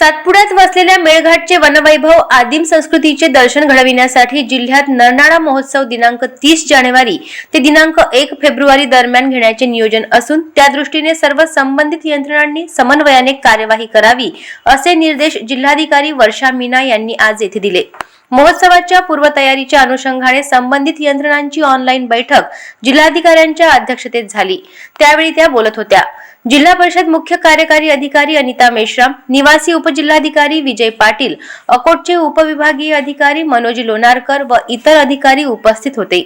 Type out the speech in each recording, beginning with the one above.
सातपुड्यात वसलेल्या मेळघाटचे वनवैभव आदिम संस्कृतीचे दर्शन घडविण्यासाठी जिल्ह्यात नरनाळा महोत्सव दिनांक तीस जानेवारी ते दिनांक एक फेब्रुवारी दरम्यान घेण्याचे नियोजन असून त्या दृष्टीने सर्व संबंधित यंत्रणांनी समन्वयाने कार्यवाही करावी असे निर्देश जिल्हाधिकारी वर्षा मीना यांनी आज येथे दिले. महोत्सवाच्या पूर्वतयारीच्या अनुषंगाने संबंधित यंत्रणांची ऑनलाईन बैठक जिल्हाधिकाऱ्यांच्या अध्यक्षतेत झाली. त्यावेळी त्या बोलत होत्या. जिल्हा परिषद मुख्य कार्यकारी अधिकारी अनिता मेश्राम निवासी उपजिल्हाधिकारी विजय पाटील अकोटचे उपविभागीय अधिकारी मनोज लोणारकर व इतर अधिकारी उपस्थित होते.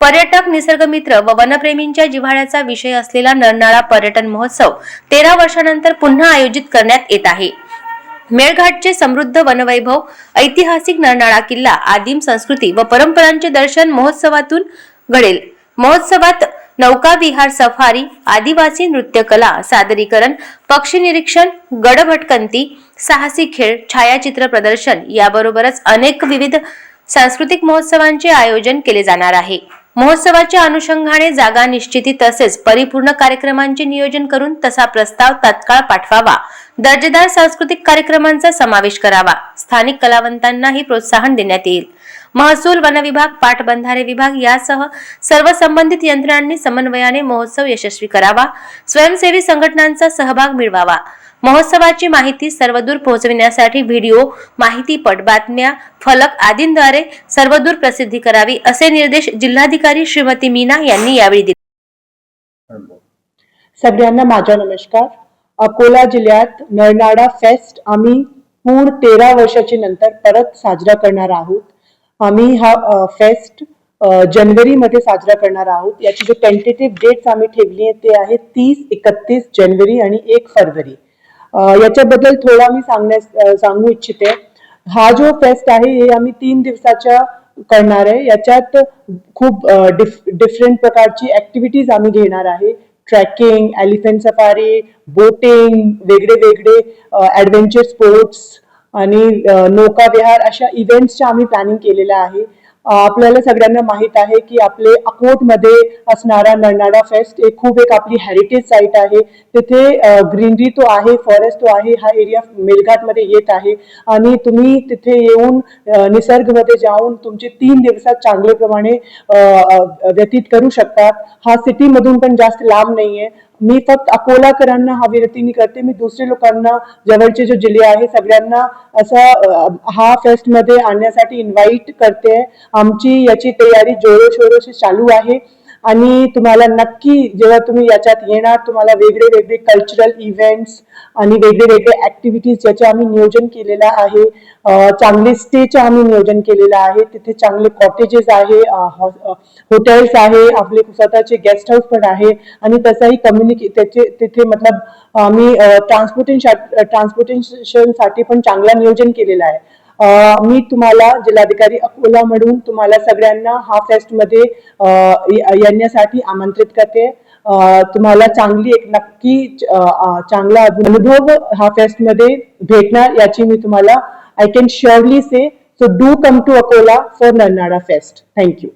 पर्यटक निसर्गमित्र व वनप्रेमींच्या जिव्हाळ्याचा विषय असलेला नरनाळा पर्यटन महोत्सव तेरा वर्षानंतर पुन्हा आयोजित करण्यात येत आहे. मेळघाटचे समृद्ध वनवैभव ऐतिहासिक नरनाळा किल्ला आदिम संस्कृती व परंपरांचे दर्शन महोत्सवातून घडेल. महोत्सवात नौकाविहार सफारी आदिवासी नृत्यकला सादरीकरण पक्षी निरीक्षण गड भटकंती साहसी खेळ छायाचित्र प्रदर्शन याबरोबरच अनेक विविध सांस्कृतिक महोत्सवांचे आयोजन केले जाणार आहे. महोत्सवाच्या अनुषंगाने जागा निश्चिती तसेच परिपूर्ण कार्यक्रमांचे नियोजन करून तसा प्रस्ताव तात्काळ पाठवावा. दर्जेदार सांस्कृतिक कार्यक्रमांचा समावेश करावा. स्थानिक कलावंतांनाही प्रोत्साहन देण्यात येईल. महसूल वन विभाग पाटबंधारे विभाग यासह सर्व संबंधित यंत्रणांनी समन्वयाने महोत्सव यशस्वी करावा. स्वयंसेवी संघटनांचा सहभाग मिळवावा. महोत्सवाची माहिती सर्वदूर पोहोचविण्यासाठी व्हिडिओ माहितीपट बातम्या फलक आदींद्वारे सर्वदूर प्रसिद्धी करावी असे निर्देश जिल्हाधिकारी श्रीमती मीना यांनी यावेळी दिले. सगळ्यांना माझा नमस्कार. अकोला जिल्ह्यात नरनाडा फेस्ट आम्ही पूर्ण तेरा वर्षाची नंतर परत साजरा करणार आहोत. आम्ही हा फेस्ट जनवरीमध्ये जानेवारीमध्ये साजरा करणार आहोत. याची जे टेंटेटिव्ह डेट्स आम्ही ठेवली आहे ते आहे तीस एकतीस जानेवारी आणि एक फरवरी. याच्याबद्दल थोडा मी सांगण्यास सांगू इच्छिते. हा जो फेस्ट आहे हे आम्ही तीन दिवसाच्या करणार आहे. याच्यात खूप डिफरंट प्रकारची ऍक्टिव्हिटीज आम्ही घेणार आहे. ट्रॅकिंग एलिफंट सफारी बोटिंग वेगळे वेगळे ऍडव्हेंचर स्पोर्ट्स आणि नौका नौकाविहार अशा इव्हेंट्सच्या आम्ही प्लॅनिंग केलेलं आहे. आपल्याला सगळ्यांना माहीत आहे की आपले अकोटमध्ये असणारा नरनाडा फेस्ट एक खूप एक आपली हेरिटेज साईट आहे. तिथे ग्रीनरी तो आहे फॉरेस्ट तो आहे हा एरिया मेळघाटमध्ये येत आहे. आणि तुम्ही तिथे येऊन निसर्गमध्ये जाऊन तुमचे तीन दिवसात चांगले प्रमाणे व्यतीत करू शकतात. हा सिटीमधून पण जास्त लांब नाही आहे मी फक्त अकोलाकरांना हा विनंती करते मी दुसरे लोकांना जवळचे जो जिल्हे आहे सगळ्यांना असा हा फेस्टमध्ये आणण्यासाठी इन्व्हाइट करते. आमची याची तयारी जोरो शोरोशी चालू आहे. आणि तुम्हाला नक्की जेव्हा तुम्ही याच्यात येणार तुम्हाला वेगळे वेगळे कल्चरल इव्हेंट्स आणि वेगळे वेगळे ऍक्टिव्हिटीज याचे आम्ही नियोजन केलेलं आहे. चांगले स्टेचं आम्ही नियोजन केलेलं आहे. तिथे चांगले कॉटेजेस आहे हॉटेल्स आहे आपले स्वतःचे गेस्ट हाऊस पण आहे. आणि तसाही कम्युनिके त्याचे तिथे मतलब आम्ही ट्रान्सपोर्टेशन ट्रान्सपोर्टेशनसाठी पण चांगला नियोजन केलेलं आहे. मी तुम्हाला जिल्हाधिकारी अकोला म्हणून तुम्हाला सगळ्यांना हा फेस्टमध्ये येण्यासाठी आमंत्रित करते. तुम्हाला चांगली एक नक्की चांगला अनुभव हा फेस्टमध्ये भेटणार याची मी तुम्हाला I can surely say so do come to Akola for Narnada fest thank you